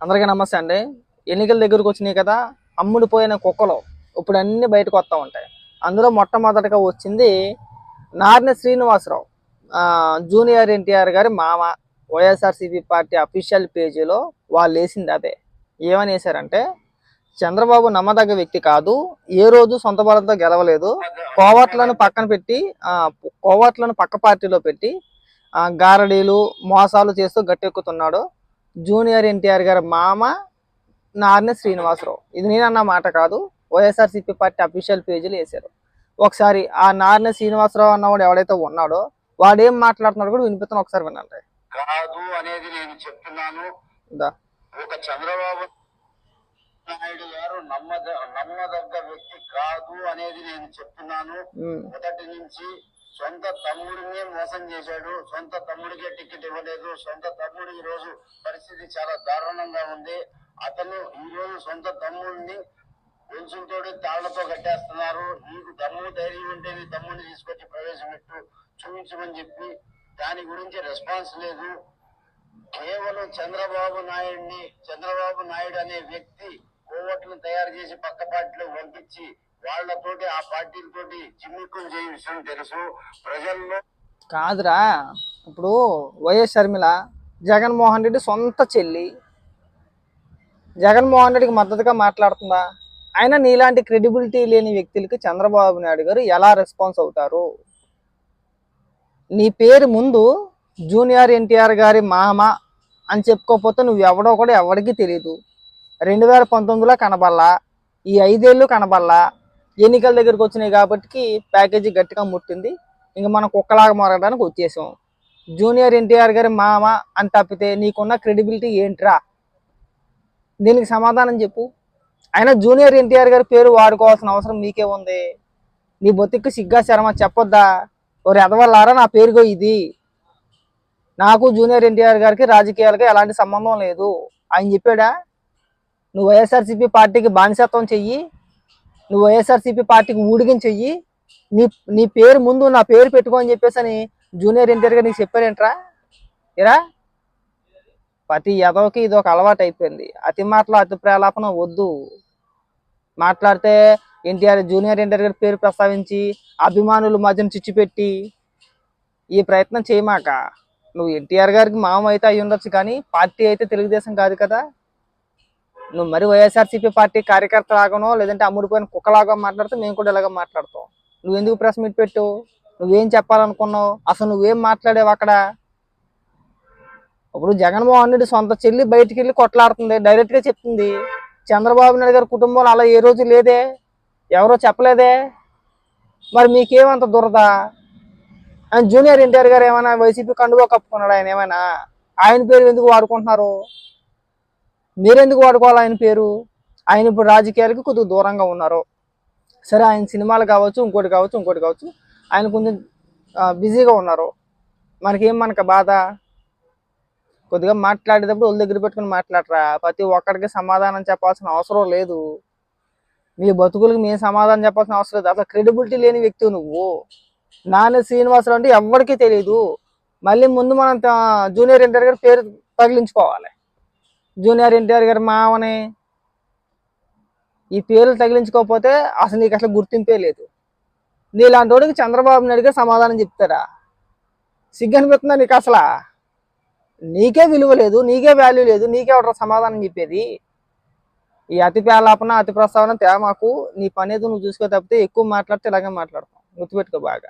అందరికీ నమస్తే అండి. ఎన్నికల దగ్గరకు వచ్చినాయి కదా అమ్ముడు పోయిన కుక్కలు ఇప్పుడు అన్ని బయటకు వస్తూ ఉంటాయి. అందులో మొట్టమొదటిగా వచ్చింది నారిన శ్రీనివాసరావు. జూనియర్ ఎన్టీఆర్ గారి మామ వైఎస్ఆర్సీపీ పార్టీ అఫీషియల్ పేజీలో వాళ్ళు వేసింది అదే. ఏమని వేశారంటే చంద్రబాబు నమ్మదగ్గ వ్యక్తి కాదు ఏ రోజు సొంత బలంతో గెలవలేదు కోవట్లను పక్కన పెట్టి కోవట్లను పక్క పార్టీలో పెట్టి గారడీలు మోసాలు చేస్తూ గట్టెక్కుతున్నాడు. జూనియర్ ఎన్టీఆర్ గారి మామ నార్నె శ్రీనివాసరావు. ఇది నేను అన్న మాట కాదు. వైఎస్ఆర్సీపీ పార్టీ అఫీషియల్ పేజీలు వేశారు. ఒకసారి ఆ నార్నె శ్రీనివాసరావు అన్నవాడు ఎవడైతే ఉన్నాడో వాడు ఏం మాట్లాడుతున్నాడు కూడా వినిపిస్తాను ఒకసారి వినండి. కాదు అనేది నేను చెప్తున్నాను. ఒక చంద్రబాబు నాయుడు గారు నమ్మద నమ్మదగ్గ వ్యక్తి కాదు అనేది నేను చెప్తున్నాను. మొదటి నుంచి సొంత తమ్ముడినే మోసం చేశాడు. సొంత తమ్ముడికే టికెట్ ఇవ్వలేదు. సొంత తమ్ముడు ఈ రోజు పరిస్థితి చాలా దారుణంగా ఉంది. అతను ఈ రోజు సొంత తమ్ముడిని గొలుసులతో తాళ్ళతో కట్టేస్తున్నారు. నీకు దమ్ము ధైర్యం ఉంటే నీ తమ్ముడిని తీసుకొచ్చి ప్రవేశపెట్టు. చూపించమని చెప్పి దాని గురించి రెస్పాన్స్ లేదు. కేవలం చంద్రబాబు నాయుడిని చంద్రబాబు నాయుడు అనే వ్యక్తి కోవట్లను తయారు చేసి పక్క పార్టీలో పంపించి వాళ్ళతోటి ఆ పార్టీలతోటి చిమ్మిక్కులు చేయ విషయం తెలుసు. ప్రజల్లో కాదురా. ఇప్పుడు వైఎస్ షర్మిల జగన్మోహన్ రెడ్డి సొంత చెల్లి. జగన్మోహన్ రెడ్డికి మద్దతుగా మాట్లాడుతుందా? ఆయన నీలాంటి క్రెడిబిలిటీ లేని వ్యక్తులకి చంద్రబాబు నాయుడు గారు ఎలా రెస్పాన్స్ అవుతారు? నీ పేరు ముందు జూనియర్ ఎన్టీఆర్ గారి మామ అని చెప్పుకోకపోతే నువ్వు ఎవడో కూడా ఎవరికి తెలియదు రెండు వేల పంతొమ్మిదిలో కనబల్లా ఈ ఐదేళ్ళు కనబల్లా ఎన్నికల దగ్గరికి వచ్చినాయి కాబట్టి ప్యాకేజీ గట్టిగా ముట్టింది. ఇంక మనం కుక్కలాగా మారడానికి వచ్చేసాం. జూనియర్ ఎన్టీఆర్ గారి మామ అని తప్పితే నీకున్న క్రెడిబిలిటీ ఏంట్రా? దీనికి సమాధానం చెప్పు. అయినా జూనియర్ ఎన్టీఆర్ గారి పేరు వాడుకోవాల్సిన అవసరం మీకే ఉంది. నీ బొత్తికి సిగ్గా శర్మ చెప్పొద్దా? ఓరి ఎదవల్లారా నా పేరుగో ఇది. నాకు జూనియర్ ఎన్టీఆర్ గారికి రాజకీయాలకి ఎలాంటి సంబంధం లేదు. ఆయన చెప్పాడా? నువ్వు వైఎస్ఆర్సీపీ పార్టీకి బానిసత్వం చెయ్యి. నువ్వు వైఎస్ఆర్సీపీ పార్టీకి ఊడిగించెయ్యి నీ నీ పేరు ముందు నా పేరు పెట్టుకో అని చెప్పేసి అని జూనియర్ ఇంటర్గా గారు నీకు చెప్పారేంట్రా? ఇరా ప్రతి ఎదవకి ఇది ఒక అలవాటు అయిపోయింది. అతి మాటలు అతి ప్రేలాపన వద్దు. మాట్లాడితే ఎన్టీఆర్ జూనియర్ ఎన్టీఆర్ గారి పేరు ప్రస్తావించి అభిమానులు మధ్యన చిచ్చిపెట్టి ఈ ప్రయత్నం చేయమాక. నువ్వు ఎన్టీఆర్ గారికి మామ అయితే అయి ఉండొచ్చు కానీ పార్టీ అయితే తెలుగుదేశం కాదు కదా. నువ్వు మరి వైఎస్ఆర్సీపీ పార్టీ కార్యకర్త లాగానో లేదంటే అమ్ముడిపోయిన కుక్కలాగా మాట్లాడితే మేము కూడా ఇలాగ మాట్లాడతాం. నువ్వు ఎందుకు ప్రెస్ మీట్ పెట్టు నువ్వేం చెప్పాలనుకున్నావు? అసలు నువ్వేం మాట్లాడావు అక్కడ? ఇప్పుడు జగన్మోహన్ రెడ్డి సొంత చెల్లి బయటికి వెళ్ళి కొట్లాడుతుంది డైరెక్ట్గా చెప్తుంది. చంద్రబాబు నాయుడు గారి కుటుంబంలో అలా ఏ రోజు లేదే? ఎవరో చెప్పలేదే? మరి మీకేమంత దురద? ఆయన జూనియర్ ఎన్టీఆర్ గారు ఏమైనా వైసీపీ కండువా కప్పుకున్నాడు ఆయన ఏమైనా? ఆయన పేరు ఎందుకు వాడుకుంటున్నారు? మీరెందుకు వాడుకోవాలి ఆయన పేరు? ఆయన ఇప్పుడు రాజకీయాలకి కొద్దిగా దూరంగా ఉన్నారు. సరే ఆయన సినిమాలు కావచ్చు ఇంకోటి కావచ్చు ఇంకోటి కావచ్చు ఆయన కొంచెం బిజీగా ఉన్నారు. మనకేం మనకు బాధ? కొద్దిగా మాట్లాడేటప్పుడు ఒళ్ళు దగ్గర పెట్టుకుని మాట్లాడరా. ప్రతి ఒక్కడికి సమాధానం చెప్పాల్సిన అవసరం లేదు. మీ బతుకులకు మేము సమాధానం చెప్పాల్సిన అవసరం లేదు. అసలు క్రెడిబిలిటీ లేని వ్యక్తి నువ్వు. నాన్న శ్రీనివాసరావు అంటే ఎవరికీ తెలియదు మళ్ళీ ముందు మనం జూనియర్ ఇంటర్ గారి పేరు తగిలించుకోవాలి. జూనియర్ ఎన్టీఆర్ గారి మావని ఈ పేర్లు తగిలించుకోకపోతే అసలు నీకు అసలు గుర్తింపే లేదు. నీలాంటి వాడికి చంద్రబాబు నాయుడు గారు సమాధానం చెప్తారా? సిగ్గు అనిపిస్తుందా నీకు అసలు? నీకే విలువ లేదు నీకే వాల్యూ లేదు నీకే ఒకటి సమాధానం చెప్పేది? ఈ అతి పేలాపన అతి ప్రస్తావన తేమాకు నీ పని ఏదో నువ్వు చూసుకో తప్పితే ఎక్కువ మాట్లాడితే ఇలాగే మాట్లాడతాం. గుర్తుపెట్టుకో బాగా.